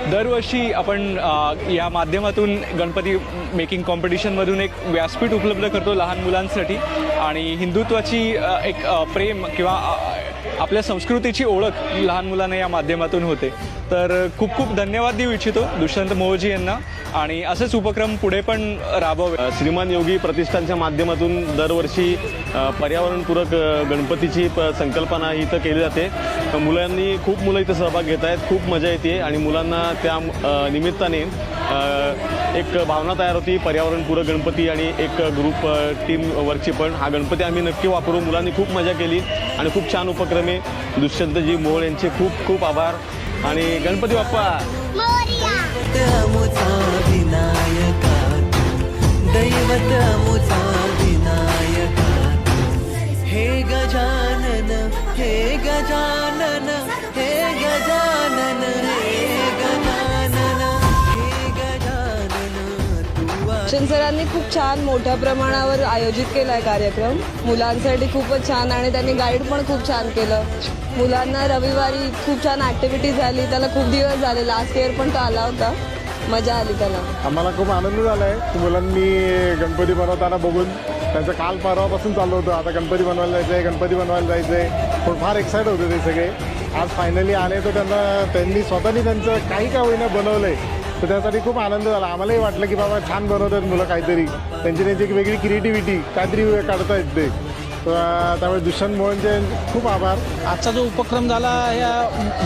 दरवर्षी आपण या माध्यमातून गणपती मेकिंग कॉम्पिटिशनमधून एक व्यासपीठ उपलब्ध करतो लहान मुलांसाठी. आणि हिंदुत्वाची एक प्रेम किंवा आपल्या संस्कृतीची ओळख लहान मुलांना या माध्यमातून होते. तर खूप खूप धन्यवाद देऊ इच्छितो दुष्यंत मोहजी यांना. आणि असेच उपक्रम पुढे पण राबवावे. श्रीमान योगी प्रतिष्ठानच्या माध्यमातून दरवर्षी पर्यावरणपूरक गणपतीची प संकल्पना इथं केली जाते. मुलांनी खूप मुलं इथं सहभाग घेत आहेत खूप मजा येते आणि मुलांना त्या निमित्ताने एक भावना तयार होती पर्यावरणपूरक गणपती आणि एक ग्रुप टीम वर्कची पण. हा गणपती आम्ही नक्की वापरू मुलांनी खूप मजा केली आणि खूप छान उपक्रम. आहे दुष्यंतजी मोहोळ यांचे खूप खूप आभार. आणि गणपती बाप्पा! हे गजानन हे गजानन शिक्षण सरांनी खूप छान मोठ्या प्रमाणावर आयोजित केला आहे कार्यक्रम. मुलांसाठी खूपच छान आणि त्यांनी गाईड पण खूप छान केलं. मुलांना रविवारी खूप छान ॲक्टिव्हिटी झाली. त्याला खूप दिवस झाले. लास्ट इयर पण तो आला होता. मजा आली त्याला. आम्हाला खूप आनंद झाला आहे मुलांनी गणपती बनवताना बघून त्यांचं काल परवापासून चालू होतं. आता गणपती बनवायला जायचं आहे गणपती बनवायला जायचं आहे पण फार एक्साइट होते ते सगळे. आज फायनली आले तर त्यांना त्यांनी स्वतःनी त्यांचं काही का होईना बनवलं आहे तर त्यासाठी खूप आनंद झाला. आम्हालाही वाटलं की बाबा छान बनवतात मुलं काहीतरी. त्यांची त्यांची एक वेगळी क्रिएटिव्हिटी काहीतरी काढतायत ते. तर त्यामुळे दुष्यंत मोहनचे खूप आभार. आजचा जो उपक्रम झाला या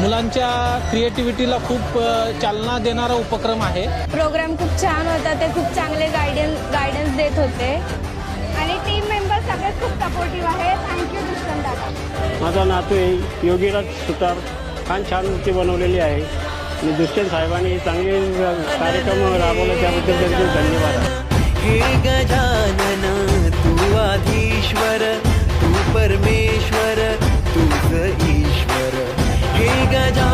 मुलांच्या क्रिएटिव्हिटीला खूप चालना देणारा उपक्रम आहे. प्रोग्राम खूप छान होता. ते खूप चांगले गायडन्स गायडन्स देत होते. आणि टीम मेंबर सगळे खूप सपोर्टिव्ह आहे थँक्यू दुष्यंत दादा. माझा नातू आहे योगीराज सुतार. छान छान मूर्ती बनवलेली आहे. दुष्यंत साहेबांनी चांगले कार्यक्रम राबवले त्याबद्दल त्यांचे धन्यवाद. हे गजानन तू आधीश्वर तू परमेश्वर तू ईश्वर. हे गजान